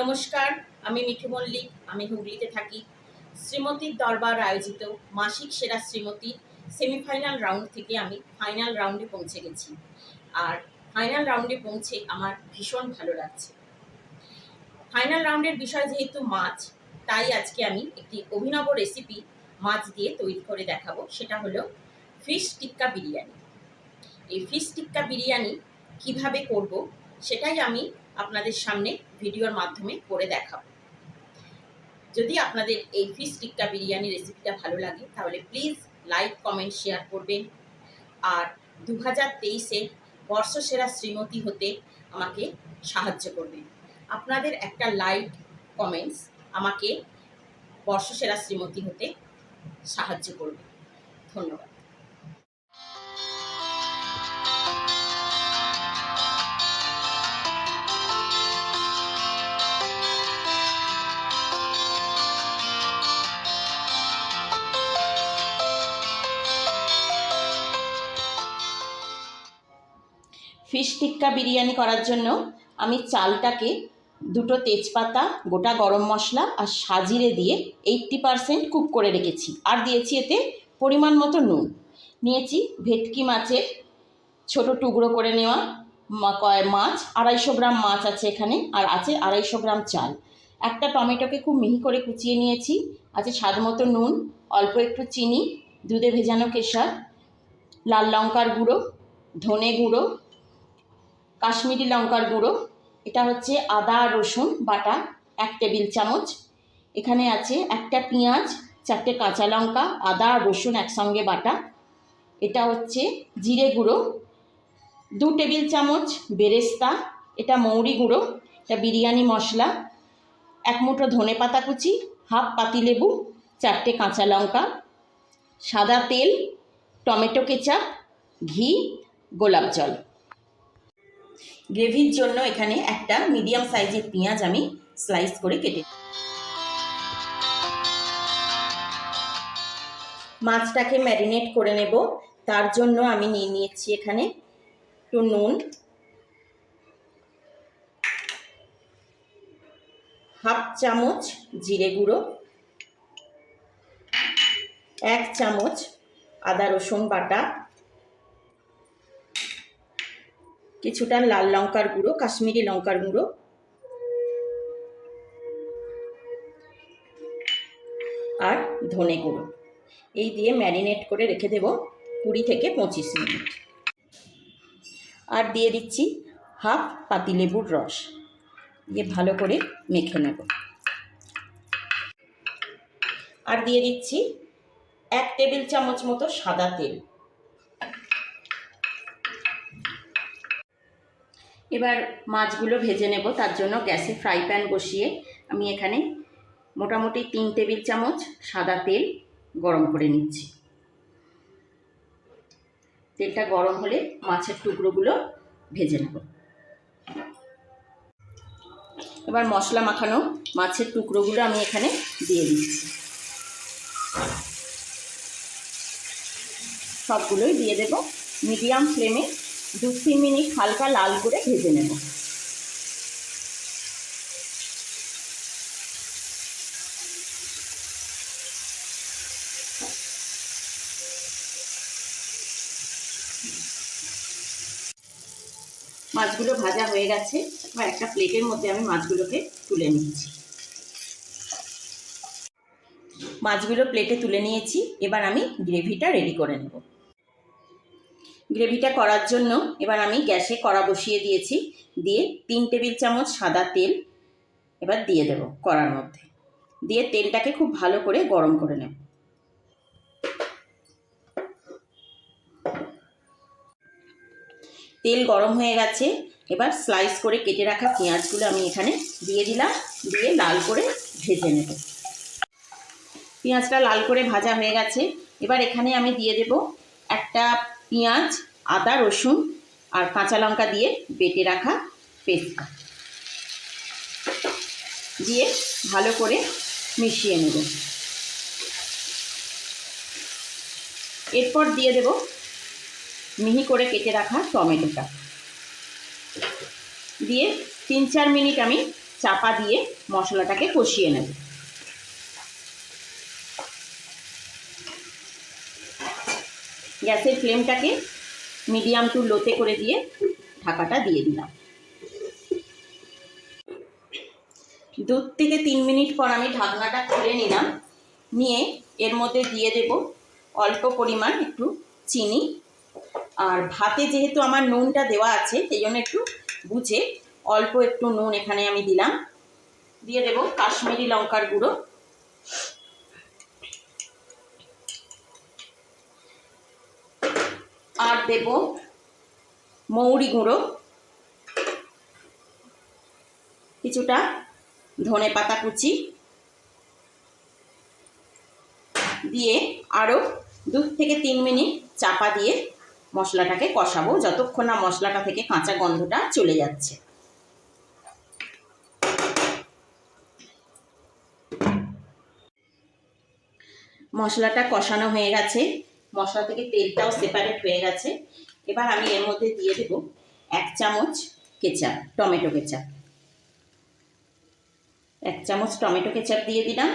নমস্কার, আমি মিঠু মল্লিক, আমি হুগলিতে থাকি। শ্রীমতীর দরবার আয়োজিত মাসিক সেরা শ্রীমতী সেমিফাইনাল রাউন্ড থেকে আমি ফাইনাল রাউন্ডে পৌঁছে গেছি। আর ফাইনাল রাউন্ডে পৌঁছে আমার ভীষণ ভালো লাগছে। ফাইনাল রাউন্ডের বিষয় যেহেতু মাছ, তাই আজকে আমি একটি অভিনব রেসিপি মাছ দিয়ে তৈরি করে দেখাবো। সেটা হলো ফিশ টিক্কা বিরিয়ানি এই ফিশ টিক্কা বিরিয়ানি কীভাবে করব, সেটাই আমি আপনাদের সামনে ভিডিওর মাধ্যমে করে দেখাবো। যদি আপনাদের এই ফিশ টিক্কা বিরিয়ানি রেসিপিটা ভালো লাগে, তাহলে প্লিজ লাইক কমেন্ট শেয়ার করবেন। আর দু হাজার তেইশে বর্ষসেরা শ্রীমতী হতে আমাকে সাহায্য করবেন। আপনাদের একটা লাইক কমেন্টস আমাকে বর্ষসেরা শ্রীমতী হতে সাহায্য করবে। ধন্যবাদ। ফিশ টিক্কা বিরিয়ানি করার জন্য আমি চালটাকে দুটো তেজপাতা, গোটা গরম মশলা আর সাজিরে দিয়ে এইট্টি পারসেন্ট কুক করে রেখেছি। আর দিয়েছি এতে পরিমাণ মতো নুন। নিয়েছি ভেটকি মাছের ছোট টুকরো করে নেওয়া কয়- মাছ, আড়াইশো গ্রাম মাছ আছে এখানে আর আছে আড়াইশো গ্রাম চাল। একটা টমেটোকে খুব মিহি করে কুচিয়ে নিয়েছি, আছে স্বাদ মতো নুন, অল্প একটু চিনি, দুধে ভেজানো কেশর, লাল লঙ্কার গুঁড়ো, ধনে গুঁড়ো কাশ্মীরি লঙ্কার গুঁড়ো, এটা হচ্ছে আদা, রসুন, বাটা, এক টেবিল চামচ। এখানে আছে একটা পেঁয়াজ, চারটে কাঁচা লঙ্কা, আদা, রসুন একসঙ্গে বাটা। এটা হচ্ছে জিরে গুঁড়ো, দু টেবিল চামচ বেরেস্তা, এটা মৌরি গুঁড়ো, এটা বিরিয়ানি মশলা, এক মুঠো ধনে পাতা কুচি, হাফ পাতিলেবু চারটে কাঁচা লঙ্কা, সাদা তেল, টমেটো কেচাপ, ঘি, গোলাপ জল। গ্রেভির জন্য এখানে একটা মিডিয়াম সাইজের পেঁয়াজ আমি স্লাইস করে কেটে মাছটাকে ম্যারিনেট করে নেব। তার জন্য আমি নিয়ে নিয়েছি এখানে একটু নুন, হাফ চামচ জিরে গুঁড়ো, এক চামচ আদা রসুন বাটা কিছুটা লাল লঙ্কার গুঁড়ো, কাশ্মীরি লঙ্কার গুঁড়ো। আর ধনে গুঁড়ো। এই দিয়ে ম্যারিনেট করে রেখে দেব কুড়ি থেকে পঁচিশ মিনিট। আর দিয়ে দিচ্ছি হাফ পাতিলেবুর রস। দিয়ে ভালো করে মেখে নেব। আর দিয়ে দিচ্ছি এক টেবিল চামচ মতো সাদা তেল। এবার মাছগুলো ভেজে নেব, তার জন্য গ্যাসে ফ্রাই প্যান বসিয়ে আমি এখানে মোটামুটি তিন টেবিল চামচ সাদা তেল গরম করে নিচ্ছি। তেলটা গরম হলে মাছের টুকরোগুলো ভেজে নেব। এবার মশলা মাখানো মাছের টুকরোগুলো আমি এখানে দিয়ে দিচ্ছি। সবগুলোই দিয়ে দেব। মিডিয়াম ফ্লেমে দু তিন মিনিট হালকা লাল করে ভেজে নেব। মাছগুলো ভাজা হয়ে গেছে। এবার একটা প্লেটের মধ্যে আমি মাছগুলোকে তুলে নিচ্ছি। মাছগুলো প্লেটে তুলে নিয়েছি। এবার আমি গ্রেভিটা রেডি করে নেব। গ্রেভিটা করার জন্য এবার আমি গ্যাসে কড়া বসিয়ে দিয়েছি। দিয়ে তিন টেবিল চামচ সাদা তেল এবার দিয়ে দেব কড়ার মধ্যে। দিয়ে তেলটাকে খুব ভালো করে গরম করে নেব। তেল গরম হয়ে গেছে। এবার স্লাইস করে কেটে রাখা পেঁয়াজগুলো আমি এখানে দিয়ে দিলাম। দিয়ে লাল করে ভেজে নেব। পেঁয়াজটা লাল করে ভাজা হয়ে গেছে। এবার এখানে আমি দিয়ে দেব একটা পেঁয়াজ, আদা, রসুন আর কাঁচা লঙ্কা দিয়ে বেটে রাখা পেস্টটা দিয়ে ভালো করে মিশিয়ে নেব। এরপর দিয়ে দেব মিহি করে কেটে রাখা টমেটোটা। দিয়ে তিন চার মিনিট আমি চাপা দিয়ে মশলাটাকে কষিয়ে নেব। গ্যাসের ফ্লেমটাকে মিডিয়াম টু লোতে করে দিয়ে ঢাকাটা দিয়ে দিলাম। দু থেকে তিন মিনিট পর আমি ঢাকনাটা খুলে নিলাম। নিয়ে এর মধ্যে দিয়ে দেব অল্প পরিমাণ একটু চিনি। আর ভাতে যেহেতু আমার নুনটা দেওয়া আছে, সেই জন্য একটু বুঝে অল্প একটু নুন এখানে আমি দিলাম। দিয়ে দেব কাশ্মীরি লঙ্কার গুঁড়ো। আর দেব মৌরি গুঁড়ো, কিছুটা ধনে পাতা কুচি দিয়ে আরও দু থেকে তিন মিনিট চাপা দিয়ে মশলাটাকে কষাবো, যতক্ষণ না মশলাটা থেকে কাঁচা গন্ধটা চলে যাচ্ছে। মশলাটা কষানো হয়ে গেছে। মশলা থেকে তেলটাও সেপারেট হয়ে গেছে। এবার আমি এর মধ্যে দিয়ে দেব এক চামচ কেচাপ, টমেটো কেচাপ। এক চামচ টমেটো কেচাপ দিয়ে দিলাম,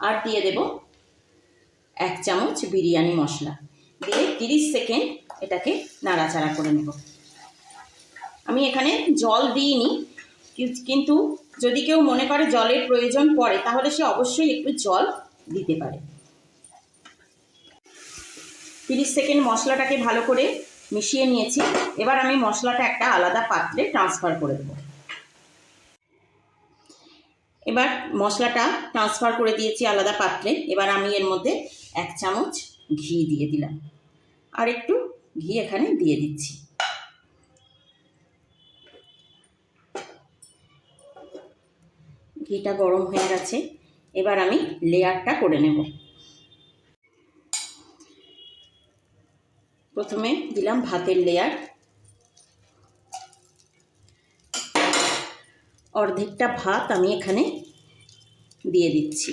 আর দিয়ে দেব এক চামচ বিরিয়ানি মশলা। দিয়ে তিরিশ সেকেন্ড এটাকে নাড়াচাড়া করে নেব। আমি এখানে জল দিইনি কিন্তু যদি কেউ মনে করে জলের প্রয়োজন পড়ে, তাহলে সে অবশ্যই একটু জল দিতে পারে। তিরিশ সেকেন্ড মশলাটাকে ভালো করে মিশিয়ে নিয়েছি। এবার আমি মশলাটা একটা আলাদা পাত্রে ট্রান্সফার করে দেবো। এবার মশলাটা ট্রান্সফার করে দিয়েছি আলাদা পাত্রে। এবার আমি এর মধ্যে এক চামচ ঘি দিয়ে দিলাম। আর একটু ঘি এখানে দিয়ে দিচ্ছি। ঘিটা গরম হয়ে গেছে। এবার আমি লেয়ারটা করে নেব। প্রথমে দিলাম ভাতের লেয়ার অর্ধেকটা ভাত আমি এখানে দিয়ে দিচ্ছি।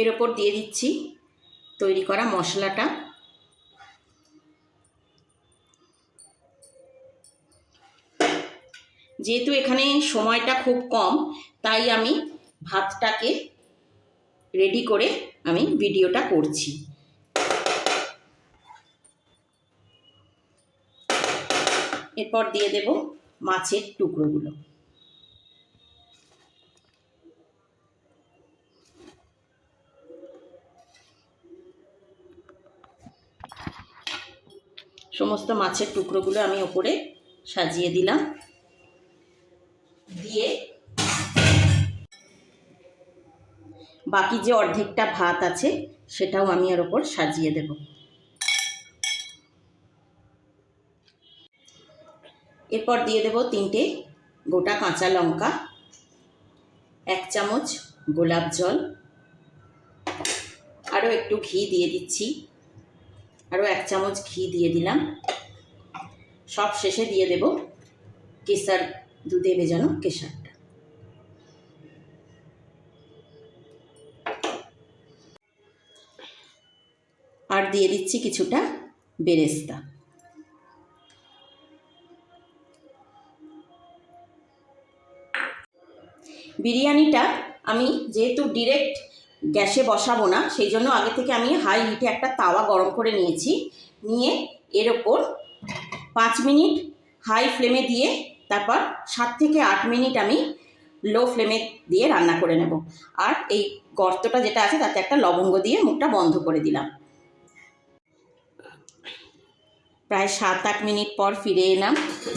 এর ওপর দিয়ে দিচ্ছি তৈরি করা মশলাটা। যেহেতু এখানে সময়টা খুব কম, তাই আমি ভাতটাকে রেডি করে আমি ভিডিওটা করছি। এরপর দিয়ে দেব মাছের টুকরোগুলো। সমস্ত মাছের টুকরোগুলো আমি ওপরে সাজিয়ে দিলাম। দিয়ে বাকি যে অর্ধেকটা ভাত আছে, সেটাও আমি এর ওপর সাজিয়ে দেব। এরপর দিয়ে দেব তিনটে গোটা কাঁচা লঙ্কা, এক চামচ গোলাপ জল, আরও একটু ঘি দিয়ে দিচ্ছি। আরও এক চামচ ঘি দিয়ে দিলাম। সব শেষে দিয়ে দেব কেসার দুধে ভেজানো কেশারটা আর দিয়ে দিচ্ছি কিছুটা বেরেস্তা। বিরিয়ানিটা আমি যেহেতু ডিরেক্ট গ্যাসে বসাবো না, সেই জন্য আগে থেকে আমি হাই হিটে একটা তাওয়া গরম করে নিয়েছি। নিয়ে এর ওপর পাঁচ মিনিট হাই ফ্লেমে দিয়ে তারপর সাত থেকে আট মিনিট আমি লো ফ্লেমে দিয়ে রান্না করে নেব। আর এই গর্তটা যেটা আছে তাতে একটা লবঙ্গ দিয়ে মুখটা বন্ধ করে দিলাম। প্রায় সাত আট মিনিট পর ফিরে এলাম।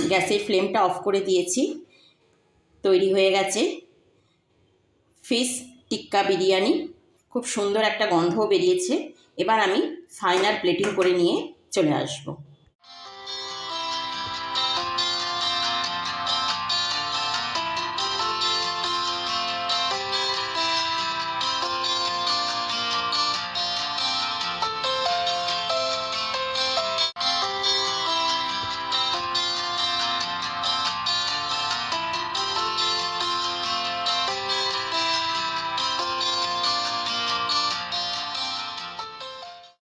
গ্যাসের ফ্লেমটা অফ করে দিয়েছি। তৈরি হয়ে গেছে। ফিশ টিক্কা বিরিয়ানি। খুব সুন্দর একটা গন্ধও বেরিয়েছে। এবার আমি ফাইনাল প্লেটিং করে নিয়ে চলে আসব।